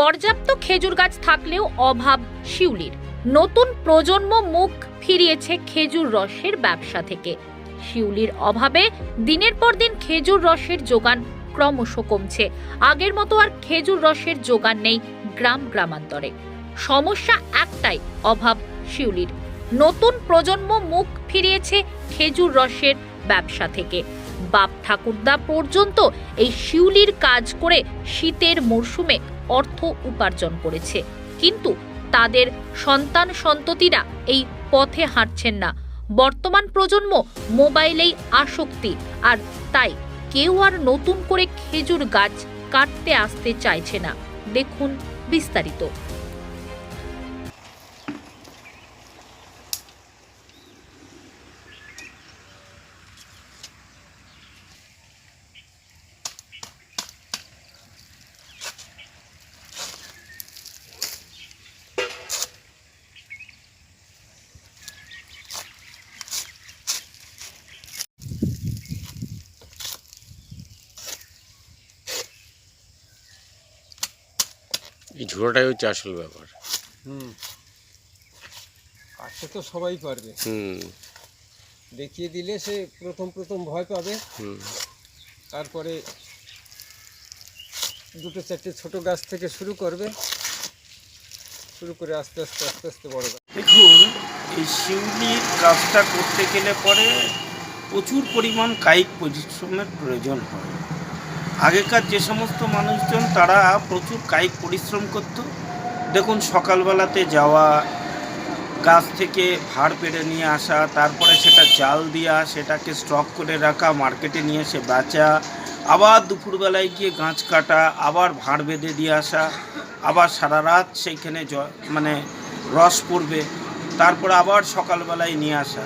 পর্যাপ্ত খেজুর গাছ থাকলেও অভাব শিউলির। নতুন প্রজন্ম মুখ ফিরিয়েছে খেজুর রসের ব্যবসা থেকে। শিউলির অভাবে দিনের পর দিন খেজুর রসের যোগান ক্রমশ কমছে। আগের মতো আর খেজুর রসের যোগান নেই গ্রাম গ্রামান্তরে। সমস্যা একটাই, অভাব শিউলির। নতুন প্রজন্ম মুখ ফিরিয়েছে খেজুর রসের ব্যবসা থেকে। বাপ ঠাকুরদা পর্যন্ত এই শিউলির কাজ করে শীতের মরশুমে অর্থ উপার্জন করেছে। কিন্তু তাদের সন্তান সন্ততিরা এই পথে হাঁটছেন না। বর্তমান প্রজন্ম মোবাইলেই আসক্তি, আর তাই কেউ আর নতুন করে খেজুর গাছ কাটতে আসতে চাইছে না। দেখুন বিস্তারিত। এই ঝোড়াটাই হচ্ছে আসল ব্যাপার। হুম। কাটতে তো সবাই পারবে। হুম। দেখিয়ে দিলে সে প্রথম প্রথম ভয় পাবে। হুম। তারপরে দুটো চারটে ছোট গাছ থেকে শুরু করবে। শুরু করে আস্তে আস্তে আস্তে আস্তে বড় গাছ। দেখুন এই শিউলির কাজটা করতে গেলে পরে প্রচুর পরিমাণ কায়িক পরিশ্রমের প্রয়োজন হয়। আগেকার যে সমস্ত মানুষজন, তারা প্রচুর কায়িক পরিশ্রম করত। দেখুন, সকালবেলাতে যাওয়া, গাছ থেকে ভাড় পেড়ে নিয়ে আসা, তারপরে সেটা জাল দেওয়া সেটাকে স্টক করে রাখা, মার্কেটে নিয়ে এসে বেচা, আবার দুপুরবেলায় গিয়ে গাছ কাটা, আবার ভাড় বেঁধে দিয়ে আসা, আবার সারা রাত সেইখানে মানে রস পড়বে, তারপর আবার সকালবেলায় নিয়ে আসা।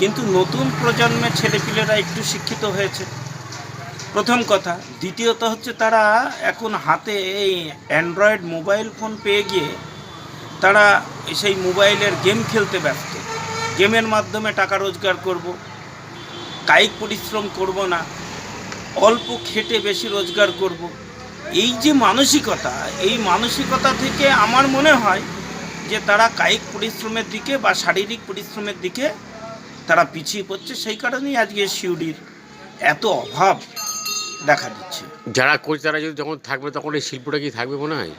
কিন্তু নতুন প্রজন্মের ছেলেপিলেরা একটু শিক্ষিত হয়েছে। প্রথম কথা। দ্বিতীয়ত হচ্ছে তারা এখন হাতে এই অ্যান্ড্রয়েড মোবাইল ফোন পেয়ে গিয়ে তারা সেই মোবাইলের গেম খেলতে ব্যস্ত। গেমের মাধ্যমে টাকা রোজগার করব, কায়িক পরিশ্রম করব না, অল্প খেটে বেশি রোজগার করব। এই যে মানসিকতা, এই মানসিকতা থেকে আমার মনে হয় যে তারা কায়িক পরিশ্রমের দিকে বা শারীরিক পরিশ্রমের দিকে তারা পিছিয়ে পড়ছে। সেই কারণেই আজকে শিউরির এত অভাব। দেখা দিচ্ছে। যারা করছে তারা যদি যখন থাকবে তখন এই শিল্পটা কি থাকবে মনে হয়?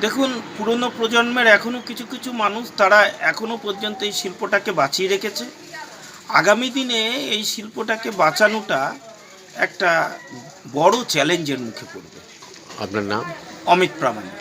দেখুন পুরনো প্রজন্মের এখনও কিছু কিছু মানুষ তারা এখনও পর্যন্ত এই শিল্পটাকে বাঁচিয়ে রেখেছে। আগামী দিনে এই শিল্পটাকে বাঁচানোটা একটা বড় চ্যালেঞ্জের মুখে পড়বে। আপনার নাম? অমিত প্রামাণিক।